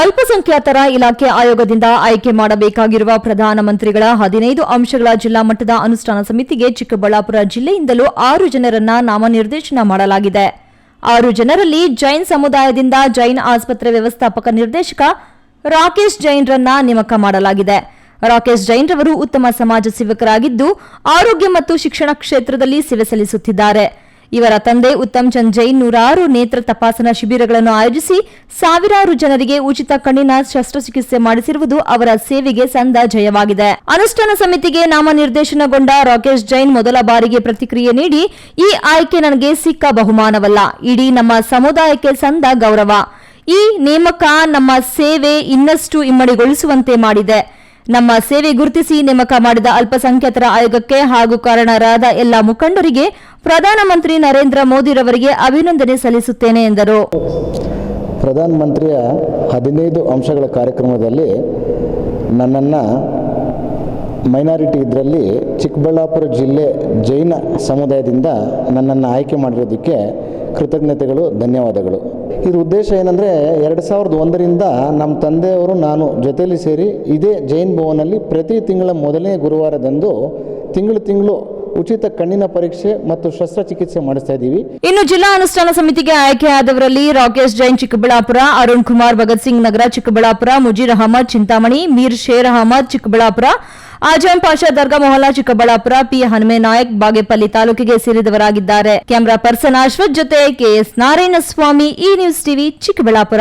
ಅಲ್ಪಸಂಖ್ಯಾತರ ಇಲಾಖೆ ಆಯೋಗದಿಂದ ಆಯ್ಕೆ ಮಾಡಬೇಕಾಗಿರುವ ಪ್ರಧಾನಮಂತ್ರಿಗಳ ಹದಿನೈದು ಅಂಶಗಳ ಜಿಲ್ಲಾ ಮಟ್ಟದ ಅನುಷ್ಠಾನ ಸಮಿತಿಗೆ ಚಿಕ್ಕಬಳ್ಳಾಪುರ ಜಿಲ್ಲೆಯಿಂದಲೂ ಆರು ಜನರನ್ನ ನಾಮನಿರ್ದೇಶನ ಮಾಡಲಾಗಿದೆ. ಆರು ಜನರಲ್ಲಿ ಜೈನ್ ಸಮುದಾಯದಿಂದ ಜೈನ್ ಆಸ್ಪತ್ರೆ ವ್ಯವಸ್ಥಾಪಕ ನಿರ್ದೇಶಕ ರಾಕೇಶ್ ಜೈನ್ರನ್ನ ನೇಮಕ ಮಾಡಲಾಗಿದೆ. ರಾಕೇಶ್ ಜೈನ್ ರವರು ಉತ್ತಮ ಸಮಾಜ ಸೇವಕರಾಗಿದ್ದು, ಆರೋಗ್ಯ ಮತ್ತು ಶಿಕ್ಷಣ ಕ್ಷೇತ್ರದಲ್ಲಿ ಸೇವೆ ಸಲ್ಲಿಸುತ್ತಿದ್ದಾರೆ. ಇವರ ತಂದೆ ಉತ್ತಮ್ ಚಂದ್ ಜೈನ್ ನೂರಾರು ನೇತ್ರ ತಪಾಸಣಾ ಶಿಬಿರಗಳನ್ನು ಆಯೋಜಿಸಿ ಸಾವಿರಾರು ಜನರಿಗೆ ಉಚಿತ ಕಣ್ಣಿನ ಶಸ್ತ್ರಚಿಕಿತ್ಸೆ ಮಾಡಿಸಿರುವುದು ಅವರ ಸೇವೆಗೆ ಸಂದ ಜಯವಾಗಿದೆ. ಅನುಷ್ಠಾನ ಸಮಿತಿಗೆ ನಾಮನಿರ್ದೇಶನಗೊಂಡ ರಾಕೇಶ್ ಜೈನ್ ಮೊದಲ ಬಾರಿಗೆ ಪ್ರತಿಕ್ರಿಯೆ ನೀಡಿ, ಈ ಆಯ್ಕೆ ನನಗೆ ಸಿಕ್ಕ ಬಹುಮಾನವಲ್ಲ. ಇಡೀ ನಮ್ಮ ಸಮುದಾಯಕ್ಕೆ ಸಂದ ಗೌರವ. ಈ ನೇಮಕ ನಮ್ಮ ಸೇವೆ ಇನ್ನಷ್ಟು ಇಮ್ಮಡಿಗೊಳಿಸುವಂತೆ ಮಾಡಿದೆ. ನಮ್ಮ ಸೇವೆ ಗುರುತಿಸಿ ನೇಮಕ ಮಾಡಿದ ಅಲ್ಪಸಂಖ್ಯಾತರ ಆಯೋಗಕ್ಕೆ ಹಾಗೂ ಕಾರಣರಾದ ಎಲ್ಲ ಮುಖಂಡರಿಗೆ ಪ್ರಧಾನಮಂತ್ರಿ ನರೇಂದ್ರ ಮೋದಿರವರಿಗೆ ಅಭಿನಂದನೆ ಸಲ್ಲಿಸುತ್ತೇನೆ ಎಂದರು. ಪ್ರಧಾನಮಂತ್ರಿಯ ಹದಿನೈದು ಅಂಶಗಳ ಕಾರ್ಯಕ್ರಮದಲ್ಲಿ ನನ್ನನ್ನು ಮೈನಾರಿಟಿ ಇದರಲ್ಲಿ ಚಿಕ್ಕಬಳ್ಳಾಪುರ ಜಿಲ್ಲೆ ಜೈನ ಸಮುದಾಯದಿಂದ ನನ್ನನ್ನು ಆಯ್ಕೆ ಮಾಡಿರೋದಕ್ಕೆ ಕೃತಜ್ಞತೆಗಳು, ಧನ್ಯವಾದಗಳು. ಇದರ ಉದ್ದೇಶ ಏನಂದರೆ, ಎರಡು ಸಾವಿರದ ಒಂದರಿಂದ ನಮ್ಮ ತಂದೆಯವರು ನಾನು ಜೊತೆಯಲ್ಲಿ ಸೇರಿ ಇದೇ ಜೈನ್ ಭವನಲ್ಲಿ ಪ್ರತಿ ತಿಂಗಳ ಮೊದಲನೇ ಗುರುವಾರದಂದು ತಿಂಗಳು ತಿಂಗಳು ಉಚಿತ ಕಣ್ಣಿನ ಪರೀಕ್ಷೆ ಮತ್ತು ಶಸ್ತ್ರಚಿಕಿತ್ಸೆ ಮಾಡಿಸ್ತಾ ಇದ್ದೀವಿ. ಇನ್ನು ಜಿಲ್ಲಾ ಅನುಷ್ಠಾನ ಸಮಿತಿಗೆ ಆಯ್ಕೆಯಾದವರಲ್ಲಿ ರಾಕೇಶ್ ಜೈನ್ ಚಿಕ್ಕಬಳ್ಳಾಪುರ, ಅರುಣ್ ಕುಮಾರ್ ಭಗತ್ ಸಿಂಗ್ ನಗರ ಚಿಕ್ಕಬಳ್ಳಾಪುರ, ಮುಜೀರ್ ಅಹಮದ್ ಚಿಂತಾಮಣಿ, ಮೀರ್ ಶೇರ್ ಅಹಮದ್ ಚಿಕ್ಕಬಳ್ಳಾಪುರ ಆಜಂ ಪಾಷಾ ದರ್ಗಾ ಮೊಹಲ್ಲಾ ಚಿಕ್ಕಬಳ್ಳಾಪುರ, ಪಿ ಹನುಮೆ ನಾಯಕ್ ಬಾಗೇಪಲ್ಲಿ ತಾಲೂಕಿಗೆ ಸೇರಿದವರಾಗಿದ್ದಾರೆ. ಕ್ಯಾಮರಾ ಪರ್ಸನ್ ಅಶ್ವಥ್ ಜೊತೆ ಕೆಎಸ್ ನಾರಾಯಣಸ್ವಾಮಿ ಈ ನ್ಯೂಸ್ ಟಿವಿ ಚಿಕ್ಕಬಳ್ಳಾಪುರ.